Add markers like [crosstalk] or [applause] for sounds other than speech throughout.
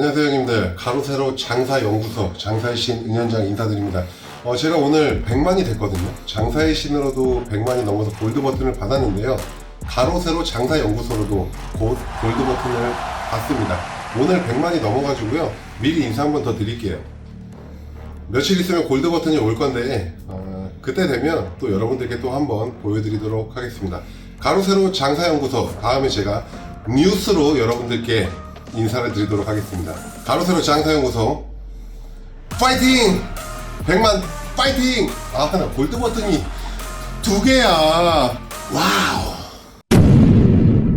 안녕하세요 형님들. 가로세로 장사연구소 장사의 신 은현장 인사드립니다. 어, 제가 오늘 100만이 됐거든요. 장사의 신으로도 100만이 넘어서 골드 버튼을 받았는데요. 가로세로 장사연구소로도 곧 골드 버튼을 받습니다. 오늘 100만이 넘어가지고요. 미리 인사 한번 더 드릴게요. 며칠 있으면 골드 버튼이 올 건데 어, 그때 되면 또 여러분들께 또 한번 보여드리도록 하겠습니다. 가로세로 장사연구소 다음에 제가 뉴스로 여러분들께 인사를 드리도록 하겠습니다. 가로세로 장사연구소 파이팅! 100만 파이팅! 아나 골드 버튼이 두 개야. 와우.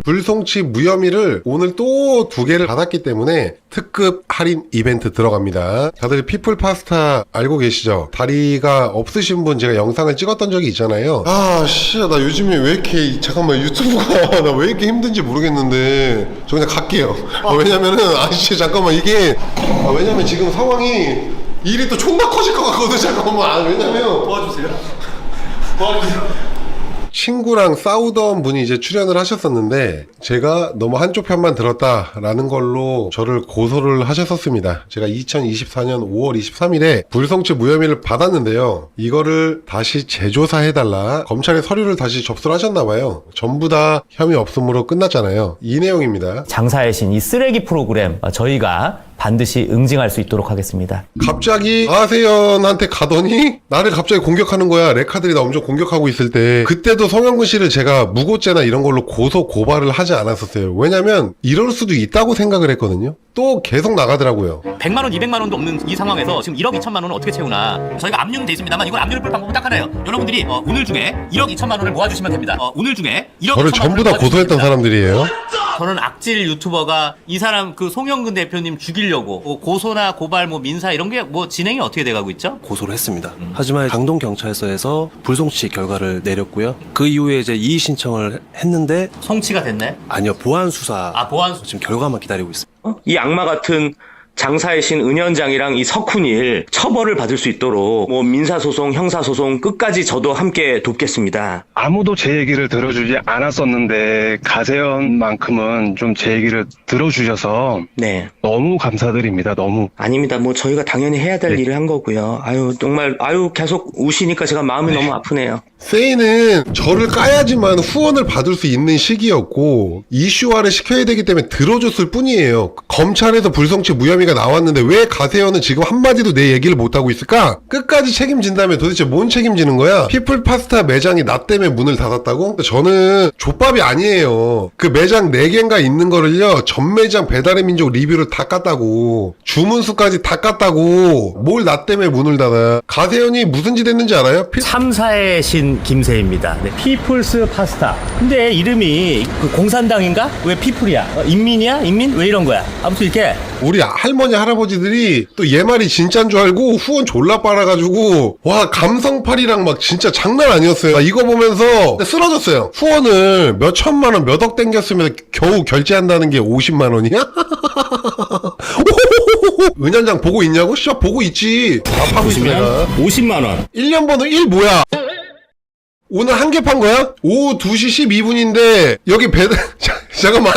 불송치 무혐의를 오늘 또 두 개를 받았기 때문에 특급 할인 이벤트 들어갑니다. 다들 피플 파스타 알고 계시죠? 다리가 없으신 분 제가 영상을 찍었던 적이 있잖아요. 아, 씨, 나 요즘에 왜 이렇게, 잠깐만, 유튜브가 [laughs] 나 왜 이렇게 힘든지 모르겠는데, 저 그냥 갈게요. 아, 왜냐면은, 아씨, 잠깐만, 이게, 아, 왜냐면 지금 상황이 일이 또 존나 커질 것 같거든, 잠깐만. 아, 왜냐면. 도와주세요. 도와주세요. 친구랑 싸우던 분이 이제 출연을 하셨었는데 제가 너무 한쪽 편만 들었다라는 걸로 저를 고소를 하셨었습니다. 제가 2024년 5월 23일에 불성치 무혐의를 받았는데요. 이거를 다시 재조사해달라 검찰에 서류를 다시 접수를 하셨나봐요. 전부 다 혐의 없음으로 끝났잖아요. 이 내용입니다. 장사의 신 이 쓰레기 프로그램 어, 저희가 반드시 응징할 수 있도록 하겠습니다. 갑자기 아세연한테 가더니 나를 갑자기 공격하는 거야. 레카들이 나 엄청 공격하고 있을 때 그때도 성현근 씨를 제가 무고죄나 이런 걸로 고소 고발을 하지 않았었어요. 왜냐면 이럴 수도 있다고 생각을 했거든요. 또 계속 나가더라고요. 100만 원, 200만 원도 없는 이 상황에서 지금 1억 2천만 원을 어떻게 채우나? 저희가 압류는 돼 있습니다만 이걸 압류를 풀 방법은 딱 하나예요. 여러분들이 어, 오늘 중에 1억 2천만 원을 모아주시면 됩니다. 어, 오늘 중에 1억 저를 2천만 전부 원을 다 모아주시면 고소했던 됩니다. 사람들이에요. 저는 악질 유튜버가 이 사람 그 송영근 대표님 죽이려고 뭐 고소나 고발 뭐 민사 이런 게 뭐 진행이 어떻게 돼가고 있죠? 고소를 했습니다. 하지만 강동 경찰서에서 불송치 결과를 내렸고요. 그 이후에 이제 이의 신청을 했는데 송치가 됐네. 아니요 보안 수사 아 보안 수- 지금 결과만 기다리고 있습니다. 이 악마 같은 장사의 신 은현장이랑 이 석훈일 처벌을 받을 수 있도록 뭐 민사소송, 형사소송 끝까지 저도 함께 돕겠습니다. 아무도 제 얘기를 들어주지 않았었는데 가세연만큼은 좀 제 얘기를 들어주셔서 네. 너무 감사드립니다. 너무 아닙니다. 뭐 저희가 당연히 해야 될 일을 한 거고요. 아유, 정말, 아유, 계속 우시니까 제가 마음이 너무 아프네요. 세이는 저를 까야지만 후원을 받을 수 있는 시기였고 이슈화를 시켜야 되기 때문에 들어줬을 뿐이에요. 검찰에서 불성치 무혐의 가 나왔는데 왜 가세현은 지금 한마디도 내 얘기를 못하고 있을까? 끝까지 책임진다면 도대체 뭔 책임지는 거야? 피플 파스타 매장이 나 때문에 문을 닫았다고? 저는 족밥이 아니에요. 그 매장 4개인가 있는 거를요 전 매장 배달의 민족 리뷰를 다 깠다고 주문수까지 다 깠다고 뭘 나 때문에 문을 닫아 가세현이 무슨 짓 했는지 알아요? 피- 참사의 신 김세입니다. 네, 피플스 파스타. 근데 이름이 그 공산당인가? 왜 피플이야? 어, 인민이야? 인민? 왜 이런 거야? 아무튼 이렇게 우리 할 머니 할아버지들이 또 얘 말이 진짜인 줄 알고 후원 졸라 빨아가지고 와 감성팔이랑 막 진짜 장난 아니었어요 나 이거 보면서 쓰러졌어요 후원을 몇 천만 원 몇 억 땡겼으면 겨우 결제한다는 게 50만 원이야? [laughs] 은현장 보고 있냐고? 씨 보고 있지 답하고 있어 내가 50만 원. 1년 번호 1 뭐야? 오늘 한 개 판 거야? 오후 2시 12분인데 여기 배달 자, [laughs] 잠깐만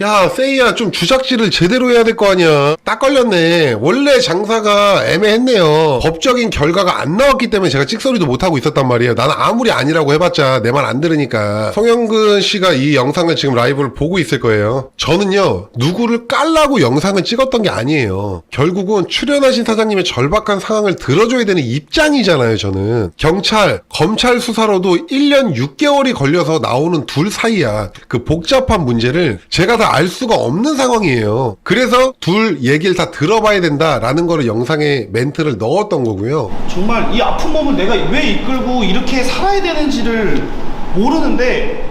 야 세이야 좀 주작질을 제대로 해야 될 거 아니야. 딱 걸렸네. 원래 장사가 애매했네요. 법적인 결과가 안 나왔기 때문에 제가 찍소리도 못하고 있었단 말이에요. 나는 아무리 아니라고 해봤자 내 말 안 들으니까. 송영근 씨가 이 영상을 지금 라이브를 보고 있을 거예요. 저는요 누구를 깔라고 영상을 찍었던 게 아니에요. 결국은 출연하신 사장님의 절박한 상황을 들어줘야 되는 입장이잖아요 저는. 경찰 검찰 수사로도 1년 6개월이 걸려서 나오는 둘 사이야. 그 복잡한 문제를 제가 다알 수가 없는 상황이에요. 그래서 둘 얘기를 다 들어봐야 된다라는 거를 영상에 멘트를 넣었던 거고요. 정말 이 아픈 몸을 내가 왜 이끌고 이렇게 살아야 되는지를 모르는데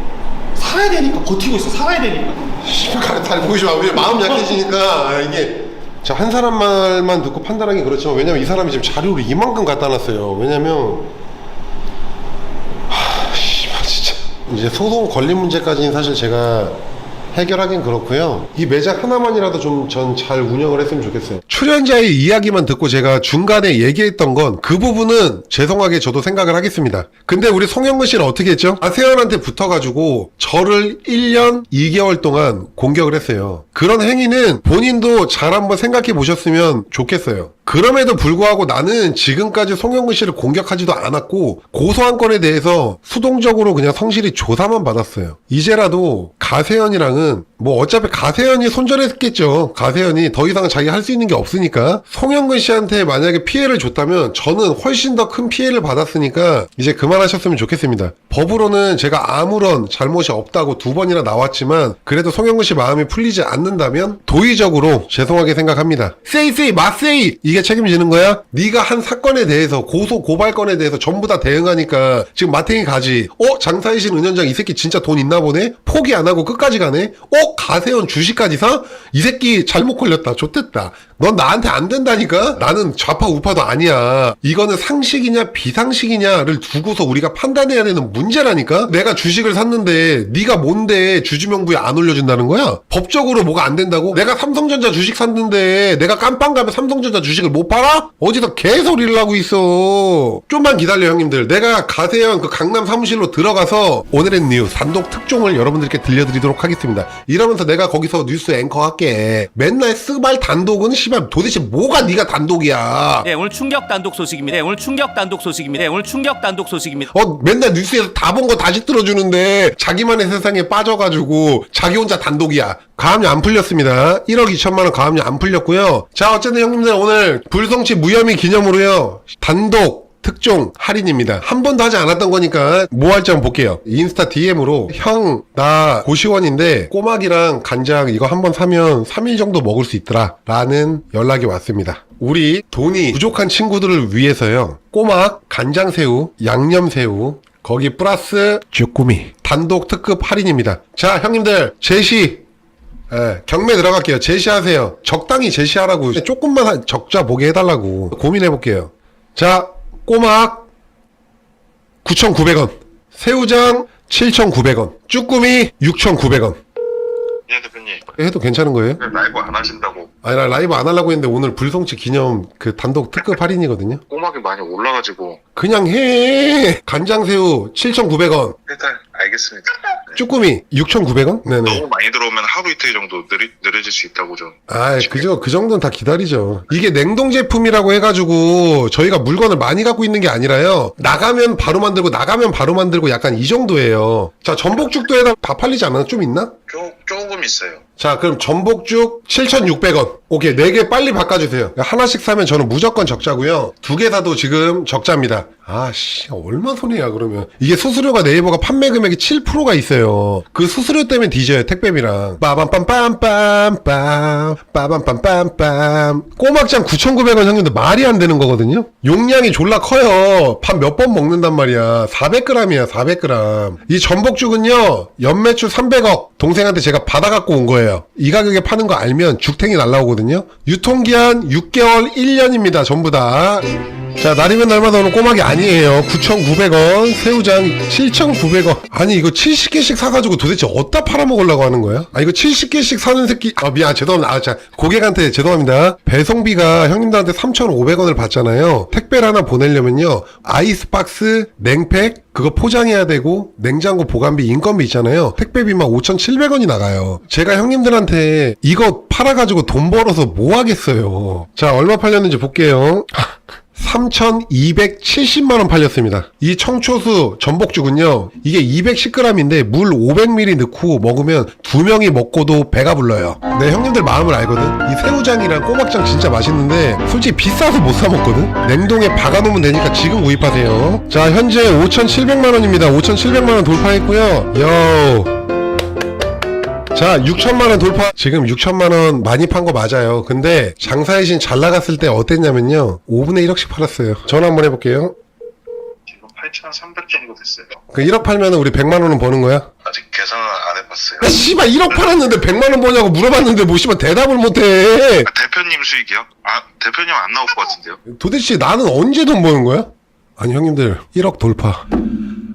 살아야 되니까 버티고 있어. 살아야 되니까. 씨발 다리 보이지 마. 왜 마음 약해지니까. 아, 이게 자 한 사람 말만 듣고 판단하기 그렇지만 왜냐면 이 사람이 지금 자료를 이만큼 갖다 놨어요. 왜냐면 하 씨발 진짜. 이제 소송 걸린 문제까지는 사실 제가 해결하긴 그렇고요. 이 매장 하나만이라도 좀 전 잘 운영을 했으면 좋겠어요. 출연자의 이야기만 듣고 제가 중간에 얘기했던 건 그 부분은 죄송하게 저도 생각을 하겠습니다. 근데 우리 송영근 씨는 어떻게 했죠? 아세연한테 붙어가지고 저를 1년 2개월 동안 공격을 했어요. 그런 행위는 본인도 잘 한번 생각해 보셨으면 좋겠어요. 그럼에도 불구하고 나는 지금까지 송영근 씨를 공격하지도 않았고 고소한 건에 대해서 수동적으로 그냥 성실히 조사만 받았어요. 이제라도 가세현이랑은 뭐 어차피 가세현이 손절했겠죠. 가세현이 더 이상 자기 할 수 있는 게 없으니까 송영근 씨한테 만약에 피해를 줬다면 저는 훨씬 더 큰 피해를 받았으니까 이제 그만하셨으면 좋겠습니다. 법으로는 제가 아무런 잘못이 없다고 두 번이나 나왔지만 그래도 송영근 씨 마음이 풀리지 않는다면 도의적으로 죄송하게 생각합니다. 세이 세이 마세이 이게 책임지는 거야? 네가 한 사건에 대해서 고소 고발건에 대해서 전부 다 대응하니까 지금 마탱이 가지. 어 장사이신 은현장 이 새끼 진짜 돈 있나 보네. 포기 안 하고 끝까지 가네. 어 가세현 주식까지 사? 이 새끼 잘못 걸렸다. 좋댔다. 넌 나한테 안 된다니까? 나는 좌파 우파도 아니야. 이거는 상식이냐 비상식이냐를 두고서 우리가 판단해야 되는 문제라니까? 내가 주식을 샀는데 네가 뭔데 주주명부에 안 올려준다는 거야? 법적으로 뭐가 안 된다고? 내가 삼성전자 주식 샀는데 내가 깜빵 가면 삼성전자 주식 을못 팔아? 어디서 개소리를 하고 있어. 좀만 기다려 형님들. 내가 가세현 그 강남 사무실로 들어가서 오늘의 뉴스 단독 특종을 여러분들께 들려드리도록 하겠습니다. 이러면서 내가 거기서 뉴스 앵커 할게. 맨날 쓰발 단독은 씨발 도대체 뭐가 네가 단독이야. 네, 오늘 충격 단독 소식입니다. 네, 오늘 충격 단독 소식입니다. 네, 오늘 충격 단독 소식입니다. 어, 맨날 뉴스에서 다 본 거 다시 들어주는데 자기만의 세상에 빠져가지고 자기 혼자 단독이야. 가압류 안 풀렸습니다. 1억 2천만 원 가압류 안 풀렸고요. 자, 어쨌든 형님들 오늘 불성치 무혐의 기념으로요. 단독 특종 할인입니다. 한 번도 하지 않았던 거니까 뭐 할지 한번 볼게요. 인스타 DM으로 형, 나 고시원인데 꼬막이랑 간장 이거 한 번 사면 3일 정도 먹을 수 있더라. 라는 연락이 왔습니다. 우리 돈이 부족한 친구들을 위해서요. 꼬막, 간장새우, 양념새우, 거기 플러스 쭈꾸미 단독 특급 할인입니다. 자, 형님들 제시 예, 경매 들어갈게요. 제시하세요. 적당히 제시하라고. 조금만 하- 적자 보게 해달라고. 고민해볼게요. 자, 꼬막 9,900원. 새우장 7,900원. 쭈꾸미 6,900원. 예, 대표님. 해도 괜찮은 거예요? 왜 라이브 안 하신다고 아니, 나 라이브 안 하려고 했는데 오늘 불성치 기념 그 단독 특급 할인이거든요. 꼬막이 많이 올라가지고 그냥 해! 간장새우 7,900원. 일단 알겠습니다. 네. 쭈꾸미 6,900원? 네네. 너무 많이 들어오면 하루 이틀 정도 느리, 느려질 수 있다고 좀. 아, 그죠. 그 정도는 다 기다리죠. 이게 냉동 제품이라고 해가지고 저희가 물건을 많이 갖고 있는 게 아니라요. 나가면 바로 만들고 나가면 바로 만들고 약간 이 정도예요. 자, 전복죽도 해다 다 팔리지 않아? 좀 있나? 조, 조금 있어요. 자, 그럼 전복죽 7,600원. 오케이, 4개 빨리 바꿔주세요. 하나씩 사면 저는 무조건 적자고요. 두 개 사도 지금 적자입니다. 아, 씨, 얼마 손해야, 그러면. 이게 수수료가 네이버가 판매 금액이 7%가 있어요. 그 수수료 때문에 뒤져요, 택배비랑. 빠밤빰빰빰빰, 빠밤빰빰빰. 꼬막장 9,900원 형님들 말이 안 되는 거거든요? 용량이 졸라 커요. 밥 몇 번 먹는단 말이야. 400g이야, 400g. 이 전복죽은요, 연매출 300억. 동생한테 제가 받아갖고 온 거예요. 이 가격에 파는 거 알면 죽탱이 날라오거든요. 유통기한 6개월 1년입니다. 전부 다. 자, 날이면 날마다 오는 꼬막이 아니에요. 9,900원, 새우장 7,900원. 아니, 이거 70개씩 사가지고 도대체 어디다 팔아먹으려고 하는 거야? 아, 이거 70개씩 사는 새끼. 아, 미안, 죄송합니다. 아, 자, 고객한테 죄송합니다. 배송비가 형님들한테 3,500원을 받잖아요. 택배를 하나 보내려면요. 아이스박스, 냉팩, 그거 포장해야 되고 냉장고 보관비 인건비 있잖아요 택배비만 5,700원이 나가요 제가 형님들한테 이거 팔아가지고 돈 벌어서 뭐 하겠어요 자 얼마 팔렸는지 볼게요 [laughs] 3,270만원 팔렸습니다. 이 청초수 전복죽은요, 이게 210g인데 물 500ml 넣고 먹으면 두 명이 먹고도 배가 불러요. 내 형님들 마음을 알거든? 이 새우장이랑 꼬막장 진짜 맛있는데, 솔직히 비싸서 못 사먹거든? 냉동에 박아놓으면 되니까 지금 구입하세요. 자, 현재 5,700만원입니다. 5,700만원 돌파했고요. 요. 자, 6천만 원 돌파. 지금 6천만 원 많이 판 거 맞아요. 근데 장사의 신잘 나갔을 때 어땠냐면요. 5분의 1억씩 팔았어요. 전화 한번 해볼게요. 지금 8,300 정도 됐어요. 그 1억 팔면 우리 100만 원은 버는 거야? 아직 계산은 안 해봤어요. 야, 씨발 1억 팔았는데 100만 원 버냐고 물어봤는데 뭐 씨발 대답을 못해. 아, 대표님 수익이요? 아, 대표님 안 나올 것 같은데요? 도대체 나는 언제 돈 버는 거야? 아니 형님들 1억 돌파.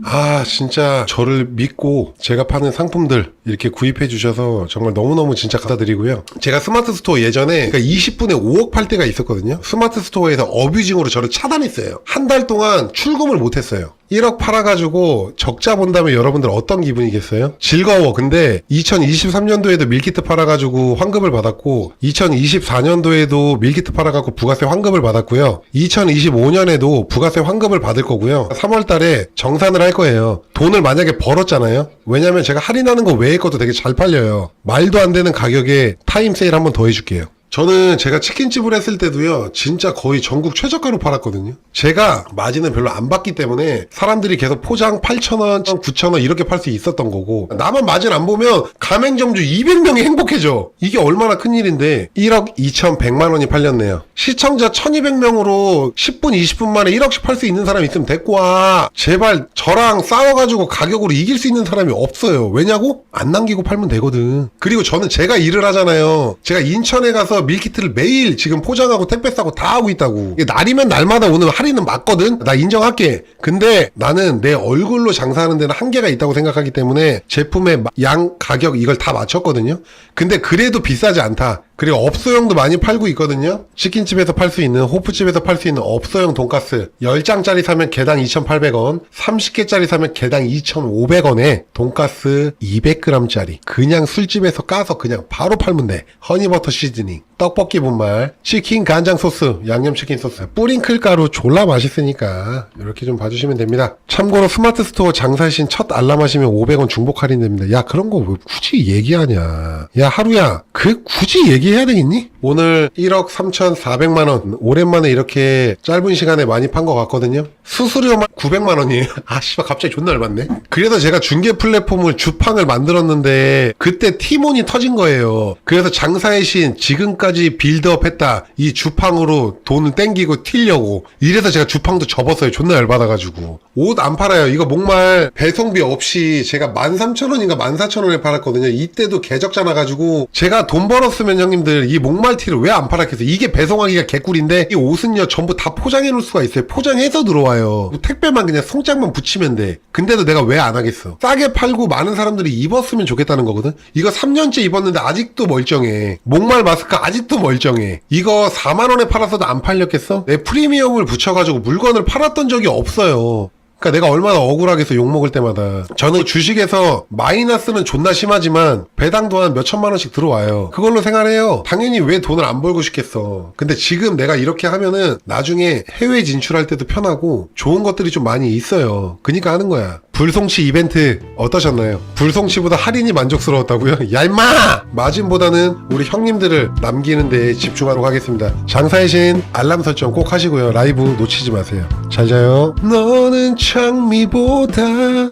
아, 진짜 저를 믿고 제가 파는 상품들 이렇게 구입해 주셔서 정말 너무너무 진짜 감사드리고요. 제가 스마트 스토어 예전에 그러니까 20분에 5억 팔 때가 있었거든요. 스마트 스토어에서 어뷰징으로 저를 차단했어요. 한 달 동안 출금을 못 했어요. 1억 팔아가지고 적자 본다면 여러분들 어떤 기분이겠어요? 즐거워. 근데 2023년도에도 밀키트 팔아가지고 환급을 받았고 2024년도에도 밀키트 팔아가지고 부가세 환급을 받았고요. 2025년에도 부가세 환급을 받을 거고요. 3월 달에 정산을 할 거예요. 돈을 만약에 벌었잖아요. 왜냐면 제가 할인하는 거 외의 것도 되게 잘 팔려요. 말도 안 되는 가격에 타임 세일 한번 더 해줄게요. 저는 제가 치킨집을 했을 때도요, 진짜 거의 전국 최저가로 팔았거든요. 제가 마진을 별로 안 받기 때문에 사람들이 계속 포장 8,000원, 9,000원 이렇게 팔 수 있었던 거고, 나만 마진 안 보면 가맹점주 200명이 행복해져. 이게 얼마나 큰일인데, 1억 2,100만 원이 팔렸네요. 시청자 1,200명으로 10분, 20분 만에 1억씩 팔 수 있는 사람이 있으면 데리고 와. 제발 저랑 싸워가지고 가격으로 이길 수 있는 사람이 없어요. 왜냐고? 안 남기고 팔면 되거든. 그리고 저는 제가 일을 하잖아요. 제가 인천에 가서 밀키트를 매일 지금 포장하고 택배 싸고 다 하고 있다고. 이게 날이면 날마다 오는 할인은 맞거든? 나 인정할게. 근데 나는 내 얼굴로 장사하는 데는 한계가 있다고 생각하기 때문에 제품의 마- 양, 가격 이걸 다 맞췄거든요? 근데 그래도 비싸지 않다. 그리고 업소용도 많이 팔고 있거든요. 치킨집에서 팔 수 있는 호프집에서 팔 수 있는 업소용 돈가스 10장짜리 사면 개당 2,800원, 30개짜리 사면 개당 2,500원에 돈가스 200g짜리 그냥 술집에서 까서 그냥 바로 팔면 돼. 허니버터 시즈닝, 떡볶이 분말, 치킨 간장 소스, 양념치킨 소스, 뿌링클 가루 졸라 맛있으니까 이렇게 좀 봐주시면 됩니다. 참고로 스마트 스토어 장사신 첫 알람하시면 500원 중복 할인됩니다. 야 그런 거 왜 굳이 얘기하냐? 야 하루야 그 굳이 얘기 해야 되겠니? 오늘 1억 3,400만 원 오랜만에 이렇게 짧은 시간에 많이 판 것 같거든요. 수수료만 900만 원이에요. [laughs] 아 씨발 갑자기 존나 열받네. 그래서 제가 중개 플랫폼을 주팡을 만들었는데 그때 티몬이 터진 거예요. 그래서 장사의 신 지금까지 빌드업 했다 이 주팡으로 돈을 땡기고 튀려고 이래서 제가 주팡도 접었어요. 존나 열받아가지고 옷 안 팔아요. 이거 목말 배송비 없이 제가 13,000원인가 14,000원에 팔았거든요. 이때도 개적자 나가지고 제가 돈 벌었으면 형님들 이 목말티를 왜 안 팔았겠어요? 이게 배송하기가 개꿀인데 이 옷은요 전부 다 포장해 놓을 수가 있어요. 포장해서 들어와요. 뭐 택배만 그냥 송장만 붙이면 돼. 근데도 내가 왜 안 하겠어? 싸게 팔고 많은 사람들이 입었으면 좋겠다는 거거든. 이거 3년째 입었는데 아직도 멀쩡해. 목말 마스크 아직도 멀쩡해. 이거 4만 원에 팔았어도 안 팔렸겠어? 내 프리미엄을 붙여가지고 물건을 팔았던 적이 없어요. 그러니까 내가 얼마나 억울하겠어 욕 먹을 때마다. 저는 주식에서 마이너스는 존나 심하지만 배당도 한몇 천만 원씩 들어와요. 그걸로 생활해요. 당연히 왜 돈을 안 벌고 싶겠어. 근데 지금 내가 이렇게 하면은 나중에 해외 진출할 때도 편하고 좋은 것들이 좀 많이 있어요. 그니까 하는 거야 불송치 이벤트 어떠셨나요? 불송치보다 할인이 만족스러웠다고요? [laughs] 야 임마! 마진보다는 우리 형님들을 남기는 데 집중하도록 하겠습니다 장사의 신 알람 설정 꼭 하시고요 라이브 놓치지 마세요 잘 자요 너는 장미보다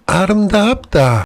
아름답다